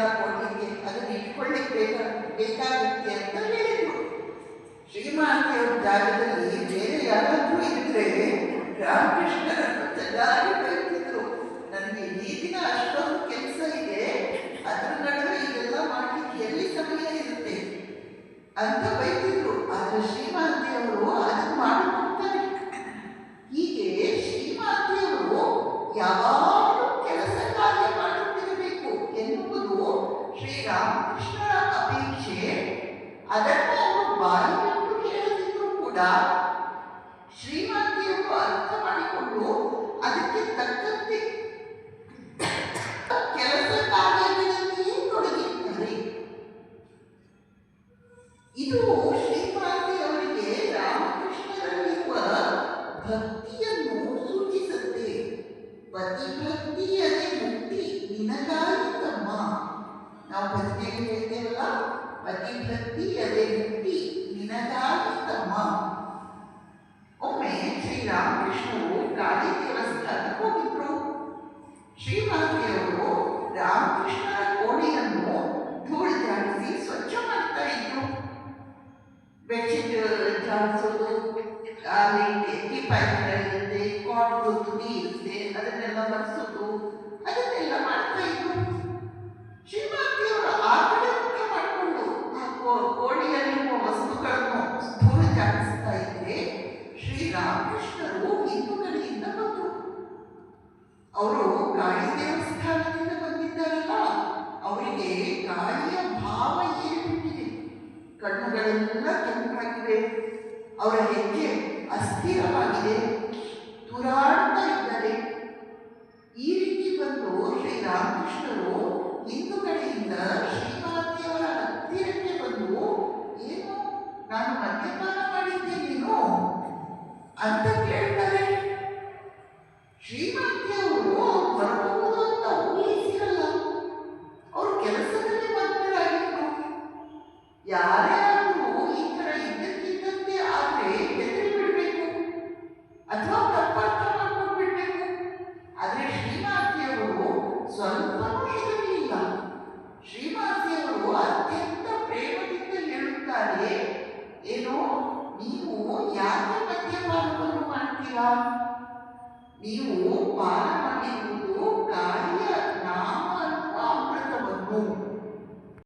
ಎಲ್ಲ ಕೊಡ್ಲಿಕ್ಕೆ ಅದನ್ನ ಇಟ್ಕೊಳ್ಳಿಕ್ಕೆ ಬೇಕಾ, ಬೇಕಾಗುತ್ತೆ ಅಂತ ಹೇಳಿದ್ರು. ಶ್ರೀಮಾತೆಯವರ ಜಾಗದಲ್ಲಿ ಬೇರೆ ಯಾರಾದರೂ ಇದ್ರೆ ರಾಮಕೃಷ್ಣರನ್ನು ಚೆನ್ನಾಗಿ ಬೈತಿದ್ರು ನನಗೆ ಈ ದಿನ ಅಷ್ಟೊಂದು ಕೆಲಸ ಇದೆ. ಅದರ ನಡುವೆ ಇದೆಲ್ಲ ಮಾಡ್ಲಿಕ್ಕೆ ಎಲ್ಲಿ ಸಮಯ ಇರುತ್ತೆ? ಅಂತ ಬೈತಿದ್ರು ಆದ್ರೆ ಶ್ರೀಮಾತೆಯವರು ಅದನ್ನು ಮಾಡಿಕೊಡ್ತಾರೆ ಹೀಗೆ ಶ್ರೀಮಾತೆಯವರು ಯಾವಾಗಲೂ ಕೆಲಸ ಕಾರ್ಯ ಮಾಡುತ್ತಿರಬೇಕು ಎನ್ನುವುದು ಶ್ರೀರಾಮಕೃಷ್ಣರ ಅಪೇಕ್ಷೆ. ಅದನ್ನು ಅವರು ಕೂಡ. ಶ್ರೀಮಾತೆಯವರು ಅರ್ಥ ಮಾಡಿಕೊಂಡು ಅದಕ್ಕೆ ತಕ್ಕಂತೆ ಕೆಲಸ ಕಾರ್ಯಗಳಲ್ಲಿಯೇ ತೊಡಗಿದ್ದಾರೆ. ಇದು ಶ್ರೀಮಾತೆಯವರಿಗೆ ರಾಮಕೃಷ್ಣರಲ್ಲಿರುವ ಭಕ್ತಿಯನ್ನು ಸೂಚಿಸುತ್ತೆ. ಪತಿಭಕ್ತಿಯದೇ ಮುಕ್ತಿ ನಿನಗಾಯಿತಮ್ಮ ನಾವು ಭಜನೆಗೆ ಹೇಳ್ತೇವಲ್ಲ ಭಕ್ತಿ ಮುಕ್ತಿ ನಿನಗಾಯಿತಮ್ಮ ಒಮ್ಮೆ ಶ್ರೀರಾಮಕೃಷ್ಣರು ಕಾಳಿ ದೇವಸ್ಥಾನಕ್ಕೆ ಹೋಗಿದ್ರು. ಶ್ರೀಮಾತೆಯವರು ರಾಮಕೃಷ್ಣರ ಕೋಣೆಯನ್ನು ಧೂಳು ಜಾಡಿಸಿ ಸ್ವಚ್ಛ ಮಾಡ್ತಾ ಇದ್ರು. ಬೆಡ್ಶೀಟ್ ಜಾಡಿಸೋದು ಅಲ್ಲಿ ದೀಪ ಇರುತ್ತೆ ಕಾಡು ತುದಿ ಇರುತ್ತೆ ಅದನ್ನೆಲ್ಲ ಬರ್ಸೋದು ಅದನ್ನೆಲ್ಲ ಮಾಡ್ತಾ ಇದ್ರು ಶ್ರೀಮಾತೆಯವರು ಆ ಕಡೆ ಮುಖ ಮಾಡಿಕೊಂಡು ಆ ಕೋ- ಕೋಣೆಯಲ್ಲಿರುವ ವಸ್ತುಗಳನ್ನು ಧೂಳು ಜಾಡಿಸ್ತಾ ಇದ್ರೆ ಶ್ರೀರಾಮಕೃಷ್ಣರು ಹಿಂದೂಗಳಿಂದ ಬಂದರು ಅವರು ಕಾಳಿ ದೇವಸ್ಥಾನದಿಂದ ಬಂದಿದ್ದಾರಲ್ಲ, ಅವರಿಗೆ ಕಾಳಿಯ ಭಾವ ಏರ್ಬಿಟ್ಟಿದೆ ಕಣ್ಣುಗಳೆಲ್ಲ ಕೆಂಪಾಗಿದೆ. ಅವರ ಹೆಜ್ಜೆ ಅಸ್ಥಿರವಾಗಿದೆ. ತೂರಾಡ್ತಾ ಇದ್ದಾರೆ ಈ ರೀತಿ ಬಂದು ಶ್ರೀರಾಮಕೃಷ್ಣರು ಹಿಂದೂ ಕಡೆಯಿಂದ ಶ್ರೀಮಾತೆಯವರ ಹತ್ತಿರಕ್ಕೆ ಬಂದು, ಏನು, ನಾನು ಮದ್ಯಪಾನ ಮಾಡಿದ್ದೇನೇನು ಅಂತ ಕೇಳ್ತಾರೆ. ಶ್ರೀಮಂತಿಯವರು ಯಾರೇ ಆದರೂ ಈ ಥರ ಇದ್ದಕ್ಕಿದ್ದಂತೆ ಆದರೆ ಹೆದರಿ ಬಿಡಬೇಕು ಅಥವಾ ತಪ್ಪರ್ಥ ಮಾಡ್ಕೊಂಡ್ಬಿಡ್ಬೇಕು ಆದರೆ ಶ್ರೀಮಾತೆಯವರು ಸ್ವಲ್ಪನೂ ಹೆದರಲಿಲ್ಲ ಶ್ರೀಮಾತೆಯವರು ಅತ್ಯಂತ ಪ್ರೇಮದಿಂದ ಹೇಳುತ್ತಾರೆ ಏನು ನೀವು ಯಾಕೆ ಮದ್ಯಪಾನವನ್ನು ಮಾಡ್ತೀರಾ ನೀವು ಪಾನ ಮಾಡಿರುವುದು ಗಾಳಿಯ